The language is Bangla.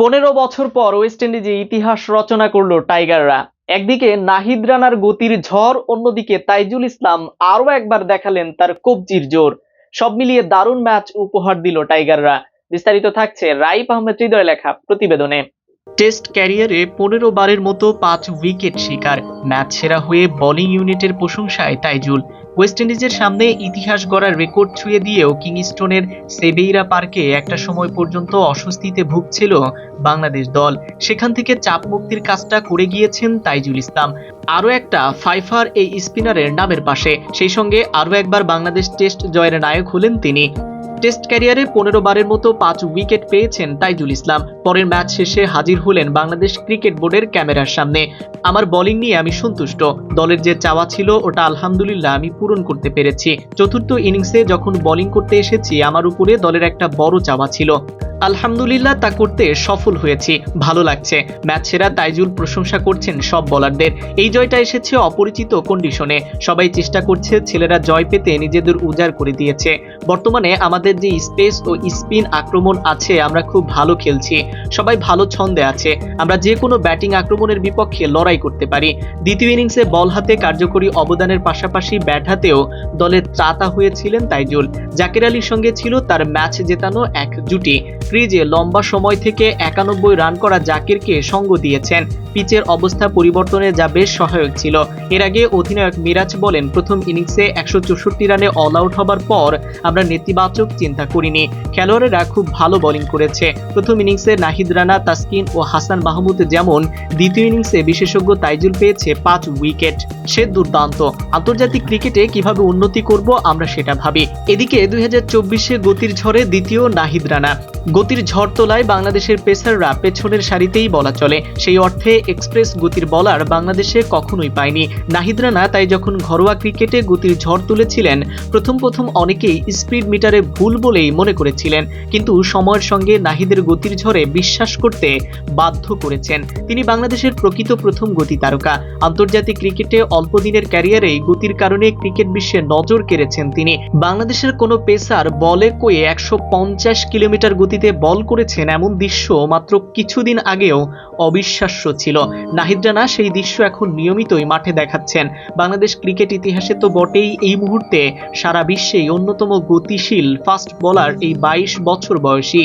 পনেরো বছর পর ওয়েস্ট ইন্ডিজে ইতিহাস রচনা করল টাইগাররা। একদিকে নাহিদ রানার গতির ঝড়, অন্যদিকে তাইজুল ইসলাম আরও একবার দেখালেন তার কবজির জোর। সব মিলিয়ে দারুণ ম্যাচ উপহার দিল টাইগাররা। বিস্তারিত থাকছে রাইফ আহমেদ হৃদয় লেখা প্রতিবেদনে। টেস্ট ক্যারিয়ারে পনেরো বারের মতো পাঁচ উইকেট শিকার। ম্যাচ সেরা হয়ে বোলিং ইউনিটের প্রশংসায় তাইজুল। ওয়েস্ট ইন্ডিজের সামনে ইতিহাস গড়ার রেকর্ড ছুঁয়ে দিয়েও কিংস্টোনের সেবেইরা পার্কে একটা সময় পর্যন্ত অস্বস্তিতে ভুগছিল বাংলাদেশ দল। সেখান থেকে চাপ মুক্তির কাজটা করে গিয়েছেন তাইজুল ইসলাম। আরও একটা, ফাইফার এই স্পিনারের নামের পাশে। সেই সঙ্গে আরও একবার বাংলাদেশ টেস্ট জয়ের নায়ক হলেন তিনি। টেস্ট ক্যারিয়ারে পনেরো বারের মতো পাঁচ উইকেট পেয়েছেন তাইজুল ইসলাম। পরের ম্যাচ শেষে হাজির হলেন বাংলাদেশ ক্রিকেট বোর্ডের ক্যামেরার সামনে। আমার বলিং নিয়ে আমি সন্তুষ্ট। দলের যে চাওয়া ছিল, ওটা আলহামদুলিল্লাহ আমি পূরণ করতে পেরেছি। চতুর্থ ইনিংসে যখন বলিং করতে এসেছি, আমার উপরে দলের একটা বড় চাওয়া ছিল। আলহামদুলিল্লাহ তা করতে সফল হয়েছি, ভালো লাগছে। ম্যাচ সেরা তাইজুল প্রশংসা করছেন সব বলারদের। এই জয়টা এসেছে অপরিচিত কন্ডিশনে সবাই চেষ্টা করছে ছেলেরা জয় পেতে নিজেদের উজাড় করে দিয়েছে। বর্তমানে আমাদের যে স্পেস ও স্পিন আক্রমণ আছে, আমরা খুব ভালো খেলছি। সবাই ভালো ছন্দে আছে। আমরা যে কোনো ব্যাটিং আক্রমণের বিপক্ষে লড়াই করতে পারি। দ্বিতীয় ইনিংসে বল হাতে কার্যকরী অবদানের পাশাপাশি ব্যাট হাতেও দলের ত্রাতা হয়েছিলেন তাইজুল। জাকির আলীর সঙ্গে ছিল তার ম্যাচ জেতানো এক জুটি। ক্রিজে লম্বা সময় থেকে একানব্বই রান করা জাকিরকে সঙ্গ দিয়েছেন। পিচের অবস্থা পরিবর্তনে যা বেশ সহায়ক ছিল। এর আগে অধিনায়ক মিরাজ বলেন, প্রথম ইনিংসে একশো চৌষট্টি রানে অল আউট হবার পর আমরা নেতিবাচক চিন্তা করিনি। খেলোয়াড়েরা খুব ভালো বোলিং করেছে। প্রথম ইনিংসে নাহিদ রানা, তাসকিন ও হাসান মাহমুদ যেমন, দ্বিতীয় ইনিংসে বিশেষজ্ঞ তাইজুল পেয়েছে পাঁচ উইকেট। সে দুর্দান্ত। আন্তর্জাতিক ক্রিকেটে কীভাবে উন্নতি করব আমরা সেটা ভাবি। এদিকে দুই হাজার চব্বিশে গতির ঝড়ে দ্বিতীয় নাহিদ রানা। গতির ঝড় তোলায় বাংলাদেশের পেসাররা পেছনের সারিতেই বলা চলে। সেই অর্থে এক্সপ্রেস গতির বলার বাংলাদেশে কখনোই পায়নি। নাহিদ রানা তাই যখন ঘরোয়া ক্রিকেটে গতির ঝড় তুলেছিলেন, প্রথম প্রথম অনেকেই স্পিড মিটারে ভুল বলেই মনে করেছিলেন। কিন্তু সময়ের সঙ্গে নাহিদের গতির ঝড়ে বিশ্বাস করতে বাধ্য করেছেন। তিনি বাংলাদেশের প্রকৃত প্রথম গতি তারকা। আন্তর্জাতিক ক্রিকেটে অল্প দিনের ক্যারিয়ারেই গতির কারণে ক্রিকেট বিশ্বে নজর কেড়েছেন তিনি। বাংলাদেশের কোনো পেসার বলে কয়ে একশো পঞ্চাশ কিলোমিটার গতিতে বল করেছেন এমন দৃশ্য মাত্র কিছুদিন আগেও অবিশ্বাস্য ছিল। নাহিদ রানা সেই দৃশ্য এখন নিয়মিতই মাঠে দেখাচ্ছেন। বাংলাদেশ ক্রিকেট ইতিহাসে তো বটেই এই মুহূর্তে সারা বিশ্বেই অন্যতম গতিশীল ফাস্ট বলার এই বাইশ বছর বয়সী।